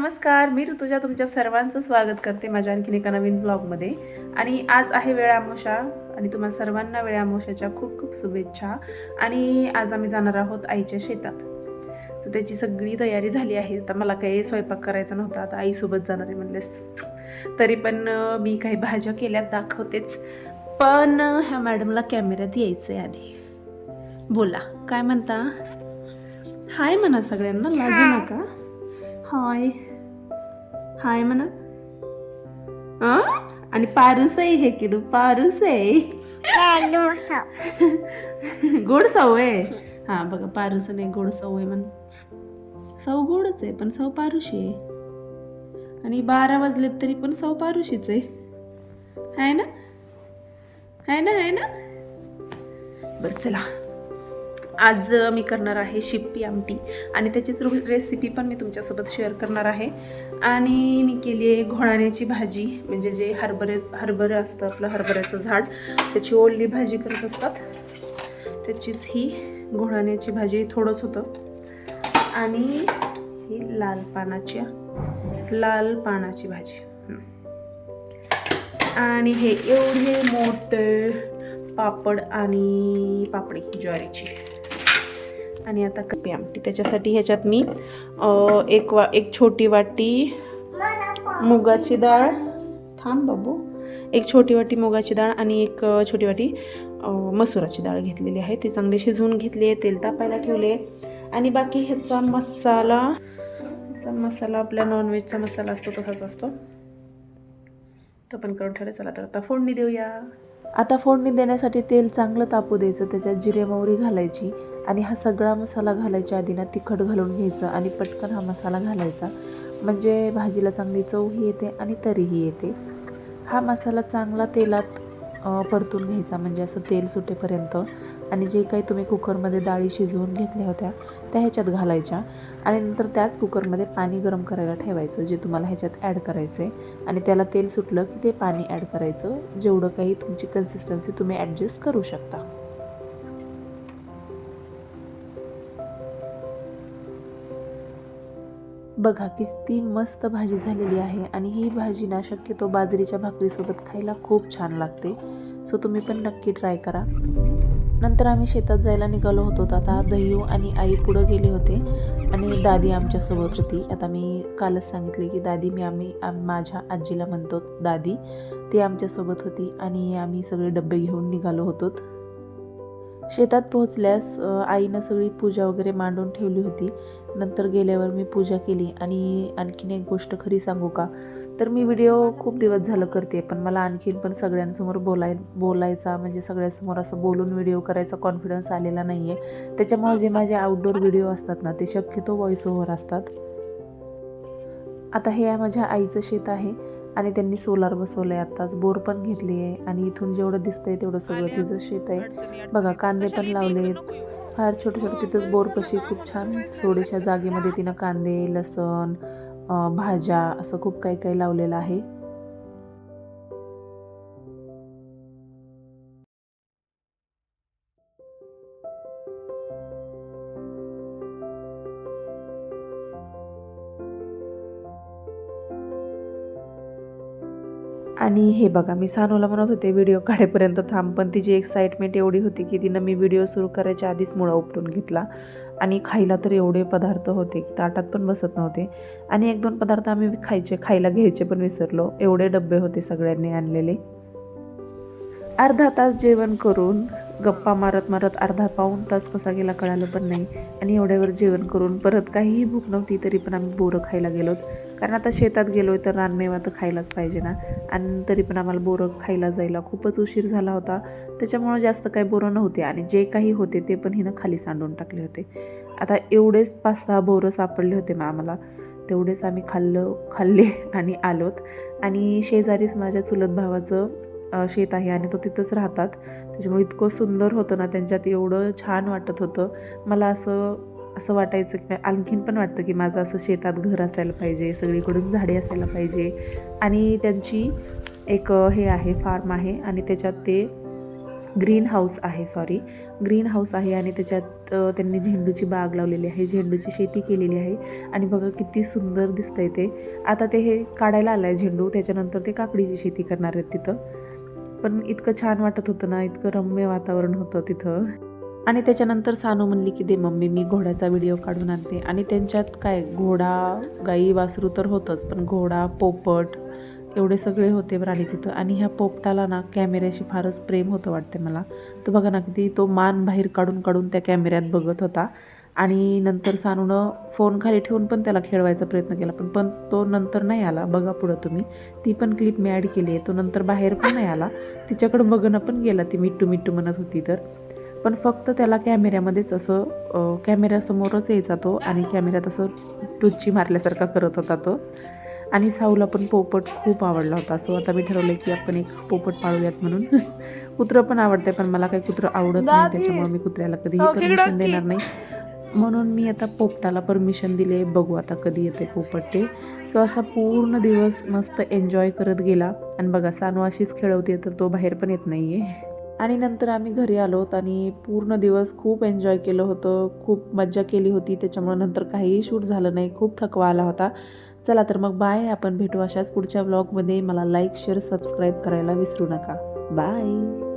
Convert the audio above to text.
नमस्कार मी ऋतुजा तुमच्या सर्वांचं स्वागत करते माझ्या आणखीन एका नवीन ब्लॉगमध्ये. आणि आज आहे वेळ आमोशा आणि तुम्हा सर्वांना वेळ आमोशाच्या खूप खूप शुभेच्छा. आणि आज आम्ही जाणार आहोत आईच्या शेतात. तर त्याची सगळी तयारी झाली आहे. तर मला काही स्वयंपाक करायचा नव्हता आता आईसोबत जाणार आहे म्हणलेस तरी पण मी काही भाज्या केल्यात दाखवतेच. पण ह्या मॅडमला कॅमेऱ्यात यायचं आहे आधी. बोला काय म्हणता? हाय म्हणा सगळ्यांना लाजू नका. हाय. हाय म्हणा. आणि पारूस आहे हे किडू पारूस आहे गोड सौ आहे. हा बघा पारूस नाही गोड सौ आहे म्हण. सौ गोडच आहे पण सौ पारुशी आहे. आणि बारा वाजलेत तरी पण सौ पारुशीच आहे. आहे ना? आहे ना आहे ना? बरं चला. आज मी करणार आहे शिप्पी आमटी आणि त्याचीच रेसिपी पण मी तुमच्यासोबत शेअर करणार आहे. आणि मी केली आहे घोळाण्याची भाजी म्हणजे जे हरभरे हरभरे असतं आपलं हरभऱ्याचं झाड त्याची ओढली भाजी करत असतात. त्याचीच ही घोळाण्याची भाजी थोडंच होतं. आणि ही लाल पानाची लाल पानाची भाजी. आणि हे एवढे मोठे पापड आणि पापडी ज्वारीची. आणि आता कपी आमटी. त्याच्यासाठी ह्याच्यात मी एक वा एक छोटी वाटी मुगाची डाळ थांब बाबू. एक छोटी वाटी मुगाची डाळ आणि एक छोटी वाटी मसुराची डाळ घेतलेली आहे. ती चांगली शिजवून घेतली आहे तेल तापायला ठेवले आणि बाकी ह्याचा मसाला ह्याचा मसाला आपला नॉनव्हेजचा मसाला असतो तसाच असतो. तो पण करून ठेवला. चला तर आता फोडणी देऊया. आता फोडणी देण्यासाठी तेल चांगलं तापू द्यायचं त्याच्यात जिरे मोहरी घालायची आणि हा सगळा मसाला घालायच्या आधी ना तिखट घालून घ्यायचं आणि पटकन हा मसाला घालायचा. म्हणजे भाजीला चांगली चवही येते आणि तरीही येते. हा मसाला चांगला तेलात परतून घ्यायचा म्हणजे असं तेल सुटेपर्यंत. आणि जे काही तुम्ही कुकरमध्ये डाळी शिजवून घेतल्या होत्या त्या ह्याच्यात घालायच्या. आणि नंतर त्याच कुकरमध्ये पाणी गरम करायला ठेवायचं जे तुम्हाला ह्याच्यात ॲड करायचं आहे आणि त्याला तेल सुटलं की ते पाणी ॲड करायचं. जेवढं काही तुमची कन्सिस्टन्सी तुम्ही ॲडजस्ट करू शकता. बघा किती मस्त भाजी झालेली आहे आणि ही भाजी ना शक्यतो बाजरीच्या भाकरीसोबत खायला खूप छान लागते. सो तुम्ही पण नक्की ट्राय करा. नंतर आम्ही शेतात जायला निघालो होतो. आता दह्यू आणि आई पुढं गेले होते आणि दादी आमच्यासोबत होती. आता मी कालच सांगितले की दादी मी आम्ही आम- माझ्या आजीला म्हणतो दादी. ती आमच्यासोबत होती आणि आम्ही सगळे डबे घेऊन निघालो होतो. शेतात पोहोचल्यास आईनं सगळी पूजा वगैरे मांडून ठेवली होती. नंतर गेल्यावर मी पूजा केली. आणि आणखीन एक गोष्ट खरी सांगू का? तर मी व्हिडिओ खूप दिवस झालं करते पण मला आणखीन पण सगळ्यांसमोर बोलाय बोलायचा म्हणजे सगळ्यांसमोर असं बोलून व्हिडिओ करायचा कॉन्फिडन्स आलेला नाही आहे त्याच्यामुळे जे माझे आउटडोर व्हिडिओ असतात ना ते शक्यतो व्हॉइस ओव्हर असतात. आता हे आहे माझ्या आईचं शेत आहे आणि त्यांनी सोलार बसवलं आहे आत्ताच बोर पण घेतली आहे आणि इथून जेवढं दिसतंय तेवढं सगळं तिचं शेत आहे. बघा कांदे पण लावलेत. फार छोटे छोटे तिथंच बोरपशी खूप छान थोड्याशा जागेमध्ये तिनं कांदे लसण भाज्या असं खूप काही काही लावलेलं आहे. आणि हे बघा मी सानूला म्हणत होते व्हिडिओ काढेपर्यंत थांब. पण तिची एक्साइटमेंट एवढी होती की तिनं मी व्हिडिओ सुरू करायच्या आधीच मुळा उपटून घेतला. आणि खायला तर एवढे पदार्थ होते की ताटात पण बसत नव्हते. आणि एक दोन पदार्थ आम्ही खायचे खायला घ्यायचे पण विसरलो. एवढे डबे होते सगळ्यांनी आणलेले. अर्धा तास जेवण करून गप्पा मारत मारत अर्धा पाऊण तास कसा गेला कळालं पण नाही. आणि एवढ्यावर जेवण करून परत काहीही भूक नव्हती तरी पण आम्ही बोरं खायला गेलोत. कारण आता शेतात गेलो तर रानमेवा तर खायलाच पाहिजे ना. आणि तरी पण आम्हाला बोरं खायला जायला खूपच उशीर झाला होता. त्याच्यामुळं जास्त काही बोरं नव्हते आणि जे काही होते ते पण हिनं खाली सांडून टाकले होते. आता एवढेच पाच सहा बोरं सापडले होते मग आम्हाला. तेवढेच आम्ही खाल्लं खाल्ले आणि आलोत. आणि शेजारीच माझ्या चुलत भावाचं शेत आहे आणि तो तिथंच राहतात. त्याच्यामुळे इतकं सुंदर होतं ना त्यांच्यात एवढं छान वाटत होतं. मला असं असं वाटायचं की आणखीन पण वाटतं की माझं असं शेतात घर असायला पाहिजे सगळीकडून झाडे असायला पाहिजे. आणि त्यांची एक हे आहे फार्म आहे आणि त्याच्यात ते ग्रीन हाऊस आहे सॉरी ग्रीन हाऊस आहे आणि त्याच्यात त्यांनी झेंडूची बाग लावलेली आहे झेंडूची शेती केलेली आहे. आणि बघा किती सुंदर दिसतंय ते. आता ते हे काढायला आलं आहे झेंडू त्याच्यानंतर ते काकडीची शेती करणार आहेत तिथं. पण इतकं छान वाटत होतं ना इतकं रम्य वातावरण होतं तिथं. आणि त्याच्यानंतर सानू म्हणली की दे मम्मी मी घोड्याचा व्हिडिओ काढून आणते. आणि त्यांच्यात काय घोडा गाई वासरू तर होतंच पण घोडा पोपट एवढे सगळे होते प्राणी तिथं. आणि ह्या पोपटाला ना कॅमेऱ्याशी फारच प्रेम होतं वाटते मला. तो बघा ना किती तो मान बाहेर काढून काढून त्या कॅमेऱ्यात बघत होता. आणि नंतर सानूनं फोन खाली ठेवून पण त्याला खेळवायचा प्रयत्न केला. पण पण तो नंतर नाही आला. बघा पुढं तुम्ही. ती पण क्लिप मी ॲड केली आहे. तो नंतर बाहेर पण नाही आला. तिच्याकडं बघणं पण गेला. ती मिट्टू मिट्टू म्हणत होती तर. पण फक्त त्याला कॅमेऱ्यामध्येच असं कॅमेऱ्यासमोरच यायचा तो आणि कॅमेऱ्यात असं टुच्ची मारल्यासारखा करत होता तो. आणि साऊला पण पोपट खूप आवडला होता. सो आता मी ठरवलं की आपण एक पोपट पाळूयात म्हणून. कुत्रं पण आवडते पण मला काही कुत्रं आवडत नाही. त्याच्यामुळे मी कुत्र्याला कधीही परमिशन देणार नाही. म्हणून मी आता पोपटाला परमिशन दिले बघू आता कधी येते पोपट ते. सो असा पूर्ण दिवस मस्त एन्जॉय करत गेला. आणि बघा सानू अशीच खेळवते तर तो बाहेर पण येत नाही आहे आणि नंतर आम्ही घरी आलोत आणि पूर्ण दिवस खूप एन्जॉय केलं होतं. खूप मज्जा केली होती. त्याच्यामुळं नंतर काहीही शूट झालं नाही. खूप थकवा आला होता. चला तर मग बाय आपण भेटू अशाच पुढच्या ब्लॉगमध्ये मला लाईक शेअर सबस्क्राईब करायला विसरू नका. बाय